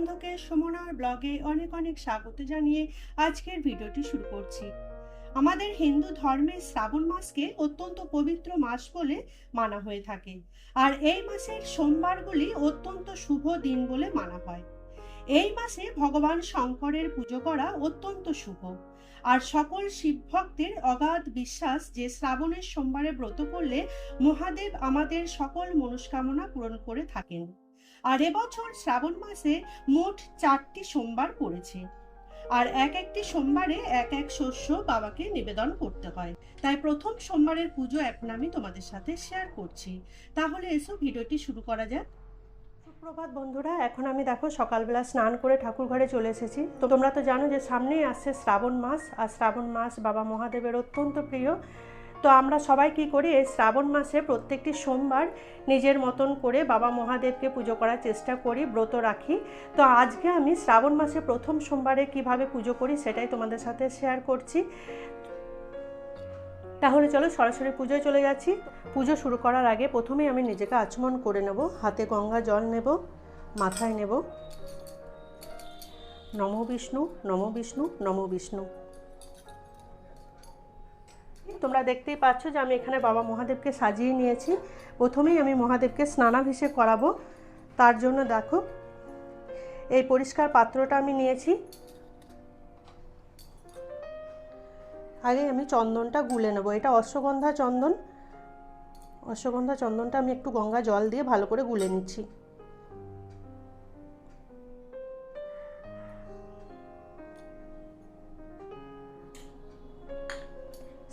বন্ধুকে সুমনার ব্লগে অনেক অনেক স্বাগত জানিয়ে আজকের ভিডিওটি শুরু করছি। আমাদের হিন্দু ধর্মের শ্রাবণ মাসকে অত্যন্ত পবিত্র মাস বলে মানা হয়ে থাকে আর এই মাসের সোমবারগুলি অত্যন্ত শুভ দিন বলে মানা হয়। এই মাসে ভগবান শঙ্করের পুজো করা অত্যন্ত শুভ আর সকল শিব ভক্তের অগাধ বিশ্বাস যে শ্রাবণের সোমবারে ব্রত করলে মহাদেব আমাদের সকল মনস্কামনা পূরণ করে থাকেন। আর এবছর শ্রাবণ মাসে মোট চারটি সোমবার পড়েছে। আর এক একটি সোমবারে এক এক শস্য বাবাকে নিবেদন করতে হয়। তাই প্রথম সোমবারের পুজো এখন আমি তোমাদের সাথে শেয়ার করছি। তাহলে এসো, ভিডিওটি শুরু করা যাক। সুপ্রভাত বন্ধুরা, এখন আমি দেখো সকালবেলা স্নান করে ঠাকুর ঘরে চলে এসেছি। তো তোমরা তো জানো যে সামনেই আসছে শ্রাবণ মাস, আর শ্রাবণ মাস বাবা মহাদেবের অত্যন্ত প্রিয়। তো আমরা সবাই কি করি, এই শ্রাবণ মাসে প্রত্যেকটি সোমবার নিজের মতন করে বাবা মহাদেবকে পুজো করার চেষ্টা করি, ব্রত রাখি। তো আজকে আমি শ্রাবণ মাসে প্রথম সোমবারে কীভাবে পুজো করি সেটাই তোমাদের সাথে শেয়ার করছি। তাহলে চলো সরাসরি পুজোয় চলে যাচ্ছি। পুজো শুরু করার আগে প্রথমেই আমি নিজেকে আচমন করে নেব, হাতে গঙ্গা জল নেব, মাথায় নেব। নম বিষ্ণু নম বিষ্ণু নম বিষ্ণু। দেখতেই পাচ্ছ যে আমি এখানে বাবা মহাদেবকে সাজিয়ে নিয়েছি। প্রথমেই আমি মহাদেবকে স্নানাভিষেক করাবো। তার জন্য দেখো, এই পরিষ্কার পাত্রটা আমি নিয়েছি। আগে আমি চন্দনটা গুলে নেব। এটা অশ্বগন্ধা চন্দন। অশ্বগন্ধা চন্দনটা আমি একটু গঙ্গা জল দিয়ে ভালো করে গুলে নিচ্ছি।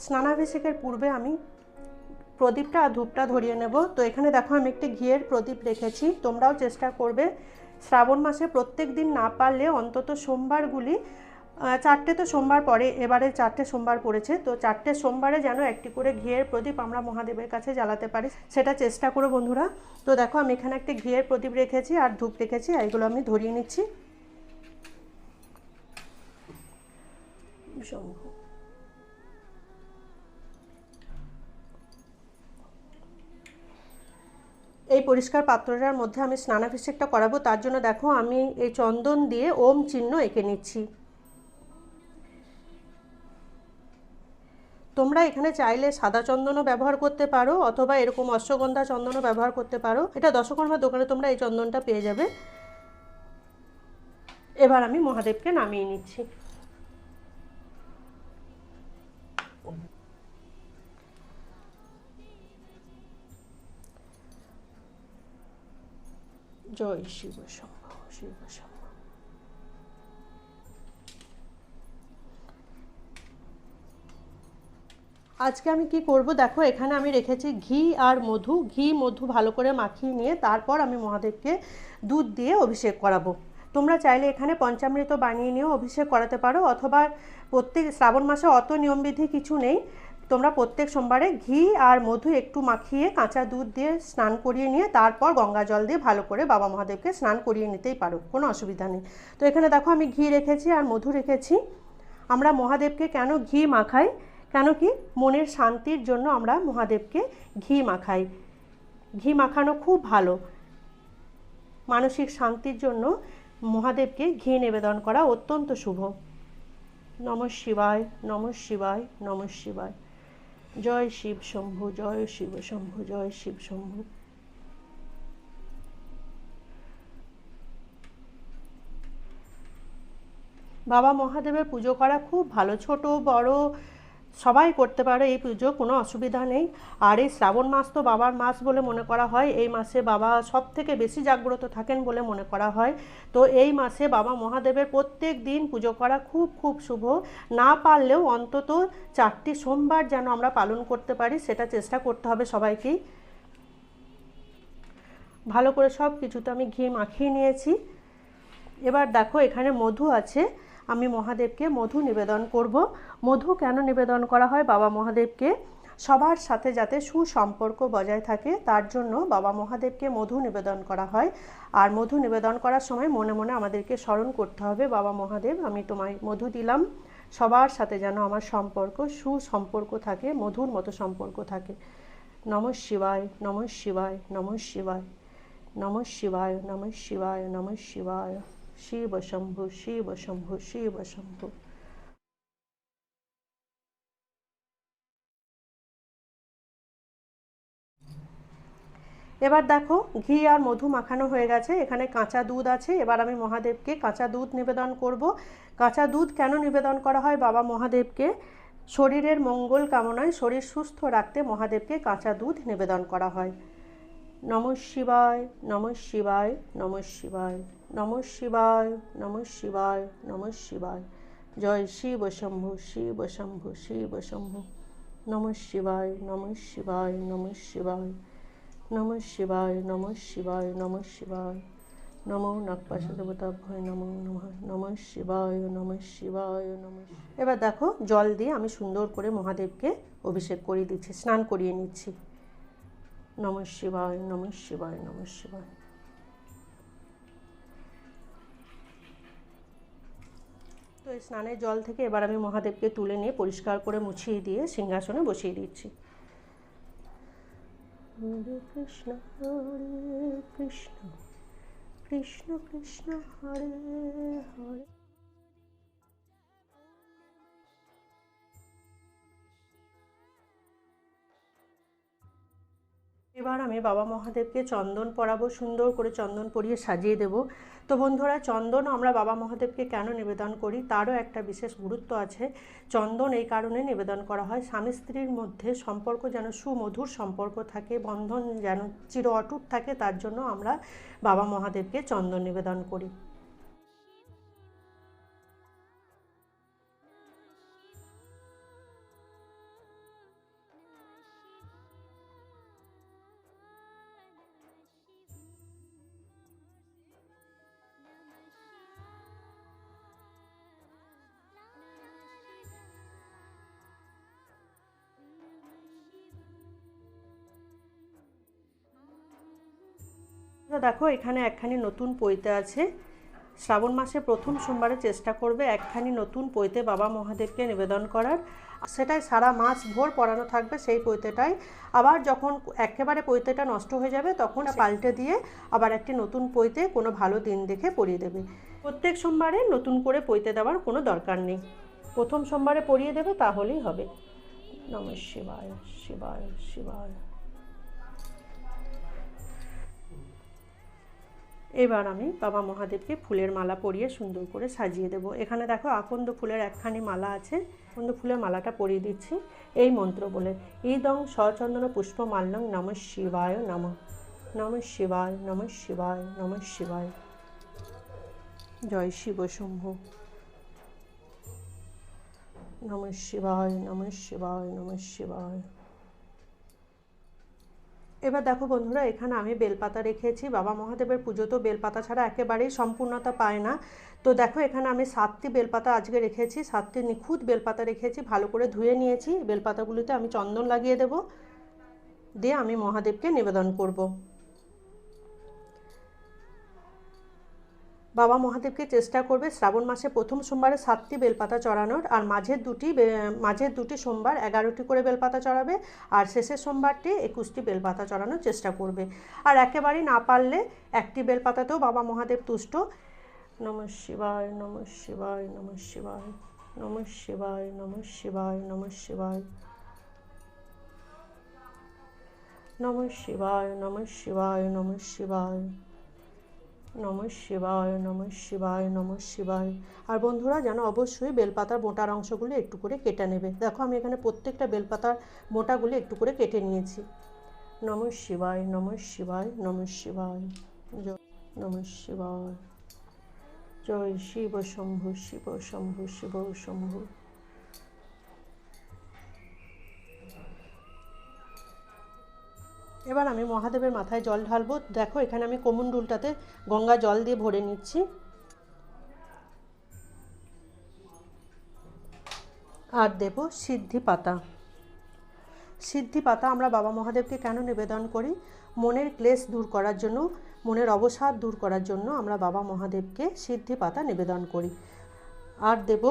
স্নানাভিষেকের পূর্বে আমি প্রদীপটা আর ধূপটা ধরিয়ে নেব। তো এখানে দেখো আমি একটি ঘিয়ের প্রদীপ রেখেছি। তোমরাও চেষ্টা করবে। শ্রাবণ মাসে প্রত্যেক দিন না পারলে অন্তত সোমবারগুলি চারটে তো সোমবার পরে, এবারে চারটে সোমবার পড়েছে। তো চারটে সোমবারে যেন একটি করে ঘিয়ের প্রদীপ আমরা মহাদেবের কাছে জ্বালাতে পারি, সেটা চেষ্টা করো বন্ধুরা। তো দেখো আমি এখানে একটি ঘিয়ের প্রদীপ রেখেছি আর ধূপ রেখেছি এইগুলো আমি ধরিয়ে নিচ্ছি। শম্ভু এই পরিষ্কার পাত্রটার মধ্যে আমি স্নানাভিষেকটা করাবো, তার জন্য দেখো আমি এই চন্দন দিয়ে ওম চিহ্ন এঁকে নিচ্ছি। তোমরা এখানে চাইলে সাদা চন্দনও ব্যবহার করতে পারো, অথবা এরকম অশ্বগন্ধা চন্দনও ব্যবহার করতে পারো। এটা দশকর্মার দোকানে তোমরা এই চন্দনটা পেয়ে যাবে। এবার আমি মহাদেবকে নামিয়ে নিচ্ছি। জয় শিব আজকে আমি কি করব দেখো এখানে আমি রেখেছি ঘি আর মধু ঘি মধু ভালো করে মাখিয়ে নিয়ে তারপর আমি মহাদেবকে দুধ দিয়ে অভিষেক করাবো তোমরা চাইলে এখানে পঞ্চামৃত বানিয়ে নিয়েও অভিষেক করাতে পারো অথবা প্রত্যেক শ্রাবণ মাসে অত নিয়মবিধি কিছু নেই তোমরা প্রত্যেক সোমবারে ঘি আর মধু একটু মাখিয়ে কাঁচা দুধ দিয়ে স্নান করিয়ে নিয়ে তারপর গঙ্গা জল দিয়ে ভালো করে বাবা মহাদেবকে স্নান করিয়ে নিতেই পারো, কোনো অসুবিধা নেই। তো এখানে দেখো আমি ঘি রেখেছি আর মধু রেখেছি। আমরা মহাদেবকে কেন ঘি মাখাই? কেন কি? মনের শান্তির জন্য আমরা মহাদেবকে ঘি মাখাই। ঘি মাখানো খুব ভালো। মানসিক শান্তির জন্য মহাদেবকে ঘি নিবেদন করা অত্যন্ত শুভ। নম শিবায় নম শিবায় নম শিবায়। জয় শিব শম্ভু, জয় শিব শম্ভু, জয় শিব শম্ভু। বাবা মহাদেবের পুজো করা খুব ভালো, ছোট, বড় সবাই করতে পারে, এই পুজো, কোনো অসুবিধা নেই। আর এই শ্রাবণ মাস তো বাবার মাস বলে মনে করা হয়। এই মাসে বাবা সব থেকে বেশি জাগ্রত থাকেন বলে মনে করা হয়। তো এই মাসে বাবা মহাদেবের প্রত্যেক দিন পুজো করা খুব খুব শুভ। না পারলেও অন্তত চারটি সোমবার যেন আমরা পালন করতে পারি, সেটা চেষ্টা করতে হবে সবাইকেই। ভালো করে সব কিছুতে আমি ঘি মাখিয়ে নিয়েছি। এবার দেখো, এখানে মধু আছে। আমি মহাদেবকে মধু নিবেদন করব। মধু কেন নিবেদন করা হয়? বাবা মহাদেবকে সবার সাথে যাতে সুসম্পর্ক বজায় থাকে, তার জন্য বাবা মহাদেবকে মধু নিবেদন করা হয়। আর মধু নিবেদন করার সময় মনে মনে আমাদেরকে স্মরণ করতে হবে, বাবা মহাদেব, আমি তোমায় মধু দিলাম। সবার সাথে যেন আমার সম্পর্ক, সুসম্পর্ক থাকে, মধুর মতো সম্পর্ক থাকে। নম শিবায় নম শিবায় নম শিবায় নম শিবায় নম শিবায় নম শিবায়। শিব শম্ভু শিব শম্ভু শিব শম্ভু। এবার দেখো, ঘি আর মধু মাখানো হয়ে গেছে, এখানে কাঁচা দুধ আছে। এবার আমি মহাদেবকে কাঁচা দুধ নিবেদন করব। কাঁচা দুধ কেন নিবেদন করা হয় বাবা মহাদেবকে? শরীরের মঙ্গল কামনায় শরীর সুস্থ রাখতে মহাদেবকে কাঁচা দুধ নিবেদন করা হয়। নম শিবায় নম শিবায় নম শিবায়। নম শিবায় নম শিবায় নম শিবায় জয় শিব শম্ভু শিব শম্ভু শিব শম্ভু নম শিবায় নম শিবায় নম শিবায় নম শিবায় নম শিবায় নম শিবায় নম নাগপাশ দেবতাভ্যয় নম নমঃ নম শিবায় নম শিবায় নম এবার দেখো জল দিয়ে আমি সুন্দর করে মহাদেবকে অভিষেক করিয়ে দিচ্ছি স্নান করিয়ে নিচ্ছি নম শিবায় নম শিবায় নম শিবায় তো এই স্নানের জল থেকে এবার আমি মহাদেবকে তুলে নিয়ে পরিষ্কার করে মুছিয়ে দিয়ে সিংহাসনে বসিয়ে দিচ্ছি। হরে কৃষ্ণ হরে কৃষ্ণ কৃষ্ণ কৃষ্ণ, হরে হরে। এবার আমি বাবা মহাদেবকে চন্দন পরাবো, সুন্দর করে চন্দন পরিয়ে সাজিয়ে দেব। তো বন্ধুরা, চন্দন আমরা বাবা মহাদেবকে কেন নিবেদন করি? তারও একটা বিশেষ গুরুত্ব আছে। চন্দন এই কারণে নিবেদন করা হয়, স্বামী স্ত্রীর মধ্যে সম্পর্ক যেন সুমধুর সম্পর্ক থাকে, বন্ধন যেন চির অটুট থাকে, তার জন্য আমরা বাবা মহাদেবকে চন্দন নিবেদন করি। তো দেখো, এখানে একখানি নতুন পৈতে আছে। শ্রাবণ মাসে প্রথম সোমবারে চেষ্টা করবে একখানি নতুন পৈতে বাবা মহাদেবকে নিবেদন করার। সেটাই সারা মাস ভোর পড়ানো থাকবে সেই পৈতেটাই। আবার যখন একেবারে পৈতেটা নষ্ট হয়ে যাবে, তখন পাল্টে দিয়ে আবার একটি নতুন পৈতে কোনো ভালো দিন দেখে পরিয়ে দেবে। প্রত্যেক সোমবারে নতুন করে পৈতে দেওয়ার কোনো দরকার নেই। প্রথম সোমবারে পরিয়ে দেবে, তাহলেই হবে। নম শিবায় শিবায় শিবায়। এবার আমি বাবা মহাদেবকে ফুলের মালা পরিয়ে সুন্দর করে সাজিয়ে দেব। এখানে দেখো আকন্দ ফুলের একখানি মালা আছে। আকন্দ ফুলের মালাটা পরিয়ে দিচ্ছি এই মন্ত্র বলে ইদং সচন্দন পুষ্প মাল্যং নম শিবায় নম নম শিবায় নম শিবায় নম শিবায়। জয় শিব শম্ভু। নম শিবায় নম শিবায় নম শিবায়। এবার দেখো বন্ধুরা, এখানে আমি বেলপাতা রেখেছি। বাবা মহাদেবের পুজো তো বেলপাতা ছাড়া একেবারেই সম্পূর্ণতা পায় না। তো দেখো, এখানে আমি সাতটি বেলপাতা আজকে রেখেছি, সাতটি নিখুঁত বেলপাতা রেখেছি, ভালো করে ধুয়ে নিয়েছি। বেলপাতাগুলিতে আমি চন্দন লাগিয়ে দেব। দিয়ে আমি মহাদেবকে নিবেদন করব। বাবা মহাদেবকে চেষ্টা করবে শ্রাবণ মাসে প্রথম সোমবারে সাতটি বেলপাতা চড়ানোর, আর মাঝের দুটি মাঝের দুটি সোমবার এগারোটি করে বেলপাতা চড়াবে, আর শেষের সোমবারটি একুশটি বেলপাতা চড়ানোর চেষ্টা করবে। আর একেবারেই না পারলে একটি বেলপাতাতেও বাবা মহাদেব তুষ্ট। নম শিবায় নম শিবায় নম শিবায় নম শিবায় নম শিবায় নম শিবায়। নম শিবায় নম শিবায় নম শিবায়। নম শিবায় নম শিবায় নম শিবায়। আর বন্ধুরা, যেন অবশ্যই বেলপাতার মোটার অংশগুলো একটু করে কেটে নেবে। দেখো, আমি এখানে প্রত্যেকটা বেলপাতার মোটাগুলো একটু করে কেটে নিয়েছি। নম শিবায় নম শিবায় নম শিবায়। নম শিবায়। জয় শিব শম্ভু শিব শম্ভু শিব শম্ভু। এবার আমি মহাদেবের মাথায় জল ঢালবো। দেখো, এখানে আমি কমণ্ডুলটাতে গঙ্গা জল দিয়ে ভরে নিচ্ছি। আর দেব সিদ্ধি পাতা। সিদ্ধি পাতা আমরা বাবা মহাদেবকে কেন নিবেদন করি? মনের ক্লেশ দূর করার জন্য, মনের অবসাদ দূর করার জন্য আমরা বাবা মহাদেবকে সিদ্ধি পাতা নিবেদন করি। আর দেব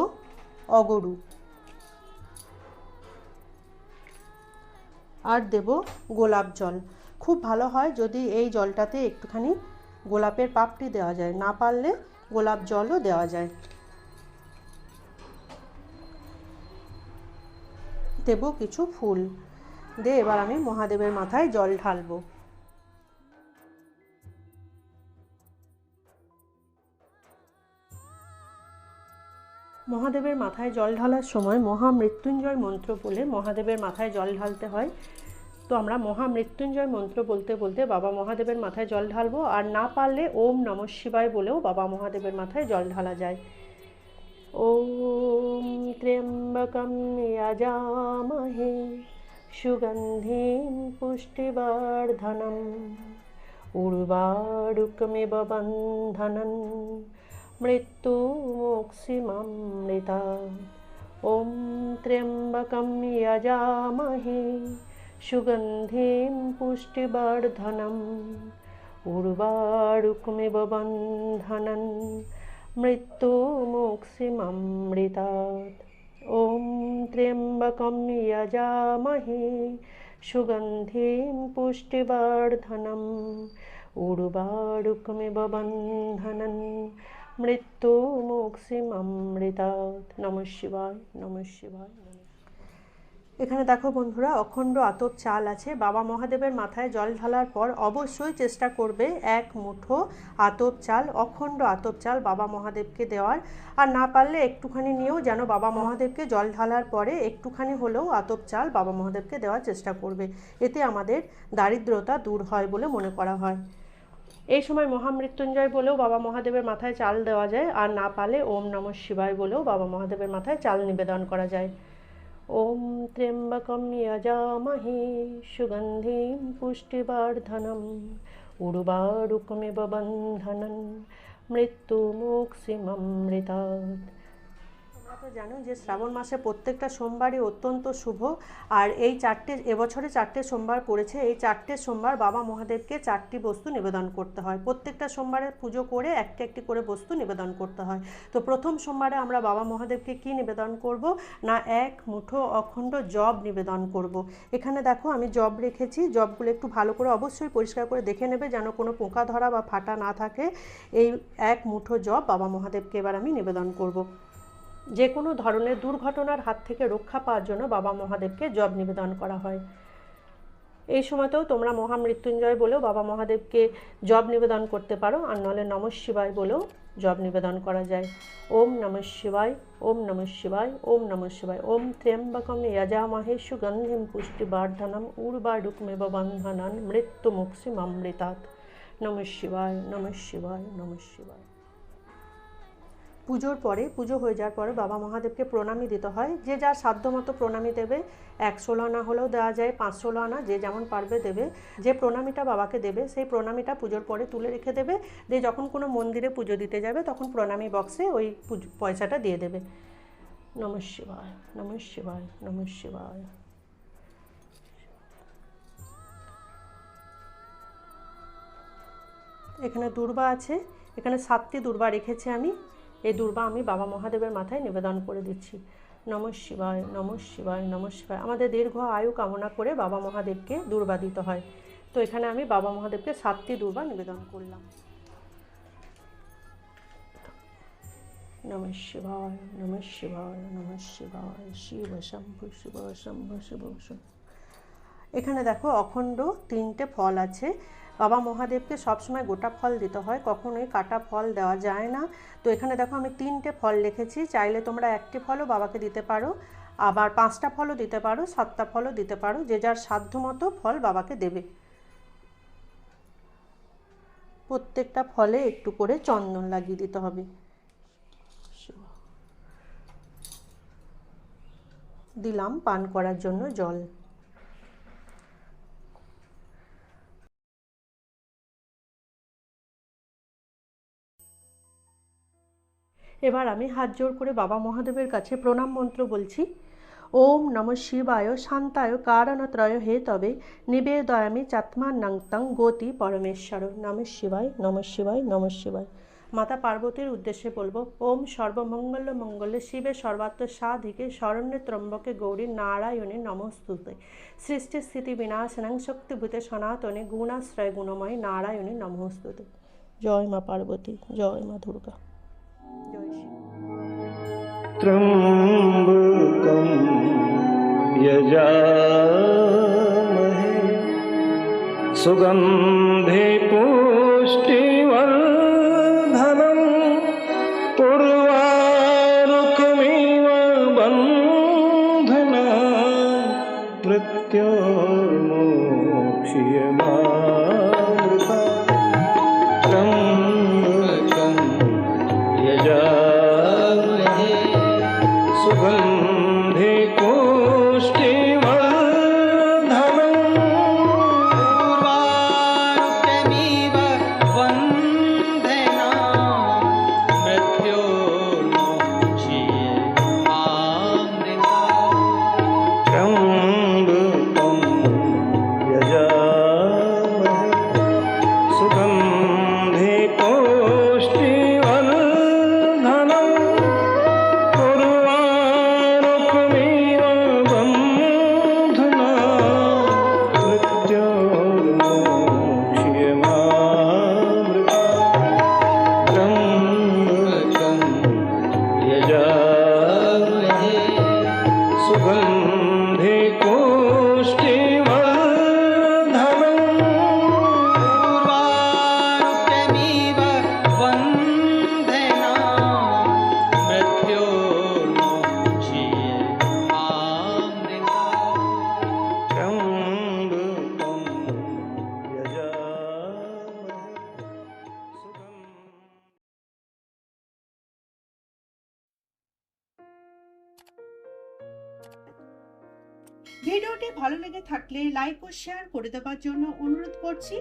অগরু। আর দেব গোলাপ জল। খুব ভালো হয় যদি এই জলটাতে একটুখানি গোলাপের পাপটি দেওয়া যায়, না পারলে গোলাপ জলও দেওয়া যায়। দেব কিছু ফুল। দিয়ে এবার আমি মহাদেবের মাথায় জল ঢালবো। মহাদেবের মাথায় জল ঢালার সময় মহামৃত্যুঞ্জয় মন্ত্র বলে মহাদেবের মাথায় জল ঢালতে হয়। তো আমরা মহামৃত্যুঞ্জয় মন্ত্র বলতে বলতে বাবা মহাদেবের মাথায় জল ঢালবো আর না পারলে ওম নম শিবায় বলেও বাবা মহাদেবের মাথায় জল ঢালা যায়। ওম ত্র্যম্বকম যজামহে সুগন্ধিম পুষ্টিবর্ধনম উর্বারুকমিব বন্ধনন मृत्युमोक्षिममृता ॐ त्र्यम्बकं यजामहे सुगन्धिं पुष्टिवर्धनम् उर्वारुकमिव बन्धनन् मृत्युमोक्षिममृतात् ॐ त्र्यम्बकं यजामहे सुगन्धिं पुष्टिवर्धनम् उर्वारुकमिव बन्धनन् মৃত্যু মুক্সিম অমৃতা নম শিবায় নম শিবায়। এখানে দেখো বন্ধুরা, অখণ্ড আতপ চাল আছে। বাবা মহাদেবের মাথায় জল ঢালার পর অবশ্যই চেষ্টা করবে এক মুঠো আতপ চাল, অখণ্ড আতপ চাল বাবা মহাদেবকে দেওয়ার। আর না পারলে একটুখানি নিয়েও যেন বাবা মহাদেবকে জল ঢালার পরে একটুখানি হলেও আতপ চাল বাবা মহাদেবকে দেওয়ার চেষ্টা করবে। এতে আমাদের দারিদ্রতা দূর হয় বলে মনে করা হয়। এই সময় মহামৃত্যুঞ্জয় বলেও বাবা মহাদেবের মাথায় চাল দেওয়া যায়, আর না পালে ওম নম শিবায় বলেও বাবা মহাদেবের মাথায় চাল নিবেদন করা যায়। ওম ত্র্যম্বকম যজামহে সুগন্ধিম পুষ্টিবর্ধনম উর্বারুকমিব বন্ধনন মৃত্যুমুক্ষিমমৃতাৎ তোমরা তো জানো যে শ্রাবণ মাসে প্রত্যেকটা সোমবারই অত্যন্ত শুভ। আর এই চারটে এবছরে চারটে সোমবার পড়েছে। এই চারটে সোমবার বাবা মহাদেবকে চারটি বস্তু নিবেদন করতে হয়। প্রত্যেকটা সোমবারে পুজো করে একটি একটি করে বস্তু নিবেদন করতে হয়। তো প্রথম সোমবারে আমরা বাবা মহাদেবকে কি নিবেদন করব? না এক, মুঠো অখণ্ড জব নিবেদন করব। এখানে দেখো আমি জব রেখেছি। জবগুলো একটু ভালো করে অবশ্যই পরিষ্কার করে দেখে নেবে যেন কোনো পোকা ধরা বা ফাটা না থাকে। এই এক, মুঠো জব বাবা মহাদেবকে এবার আমি নিবেদন করব। যে কোনো ধরনের দুর্ঘটনার হাত থেকে রক্ষা পাওয়ার জন্য বাবা মহাদেবকে জব নিবেদন করা হয়। এই সময়তেও তোমরা মহামৃত্যুঞ্জয় বলেও বাবা মহাদেবকে জব নিবেদন করতে পারো আর নাহলে নম শিবায় বলেও জব নিবেদন করা যায়। ওম নম শিবায়, ওম নম শিবায়, ওম নম শিবায়। ওম ত্র্যম্বকম যজামহে সুগন্ধিম পুষ্টিবর্ধনম উর্বারুকমেব বন্ধনন মৃত্যুমুক্ষিমমৃতাৎ নম শিবায় নম শিবায় নম শিবায়। পুজোর পরে, পুজো হয়ে যাওয়ার পরে বাবা মহাদেবকে প্রণামী দিতে হয়। যে যার সাধ্য মতো প্রণামী দেবে, এক ষোলো আনা হলেও দেওয়া যায়, পাঁচ ষোলো আনা যে যেমন পারবে দেবে। যে প্রণামীটা বাবাকে দেবে, সেই প্রণামীটা পুজোর পরে তুলে রেখে দেবে। দিয়ে যখন কোনো মন্দিরে পুজো দিতে যাবে, তখন প্রণামী বক্সে ওই পয়সাটা দিয়ে দেবে। নম শিবায় নম শিবায় নম শিবায়। এখানে দুর্বা আছে। এখানে সাতটি দুর্বা রেখেছি আমি। এই দুর্বা আমি বাবা মহাদেবের মাথায় নিবেদন করে দিচ্ছি। নম শিবায় নম শিবায় নম শিবায়। আমাদের দীর্ঘ আয়ু কামনা করে বাবা মহাদেবকে দুর্বা দিতে হয়। তো এখানে আমি বাবা মহাদেবকে সাতটি দুর্বা নিবেদন করলাম। নম শিবায় নম শিবায় নম শিবায়। শিব, শম্ভু শিব শম্ভু শিব, শম্ভু। এখানে দেখো অখণ্ড তিনটে ফল আছে। বাবা মহাদেবকে সবসময় গোটা ফল দিতে হয়, কখনোই কাটা ফল দেওয়া যায় না। তো এখানে দেখো আমি তিনটে ফল লিখেছি, চাইলে তোমরা একটি ফলও বাবাকে দিতে পারো, আবার পাঁচটা ফলও দিতে পারো, সাতটা ফলও দিতে পারো, যে যার সাধ্য মতো ফল বাবাকে দেবে। প্রত্যেকটা ফলে একটু করে চন্দন লাগিয়ে দিতে হবে। দিলাম পান করার জন্য জল। এবার আমি হাত জোর করে বাবা মহাদেবের কাছে প্রণাম মন্ত্র বলছি। ওম নম শিবায় শান্তায় কারণত্রয়। হে তবে নিবেদয়ামি চাত্মা নংতং গতি পরমেশ্বর। নম শিবায় নম শিবায় নম শিবায়। মাতা পার্বতীর উদ্দেশ্যে বলব, ওম সর্বমঙ্গল মঙ্গলে শিবে সর্বাত্ম সাধিকে শরণ্যে ত্রম্বকে গৌরী নারায়ণী নমস্তুতে। সৃষ্টি স্থিতি বিনাশনাং শক্তিভূতে সনাতনে গুণাশ্রয় গুণময় নারায়ণী নমস্তুতে। জয় মা পার্বতী, জয় মা দুর্গা। जय श्री त्र्यम्बकं यजामहे सुगन्धे पुष्टि सुगन्धे ভিডিওটি ভালো লেগে থাকলে লাইক ও শেয়ার করে দেওয়ার জন্য অনুরোধ করছি।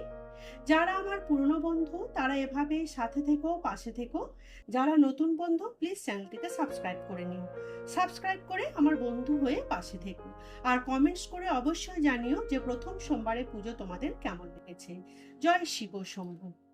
যারা আমার পুরনো বন্ধু, তারা এভাবে সাথে থেকো, পাশে থেকো। যারা নতুন বন্ধু প্লিজ চ্যানেলটিকে সাবস্ক্রাইব করে নিও। সাবস্ক্রাইব করে আমার বন্ধু হয়ে পাশে থেকো। আর কমেন্টস করে অবশ্যই জানিও যে প্রথম সোমবারের পুজো তোমাদের কেমন লেগেছে। জয় শিব শম্ভু।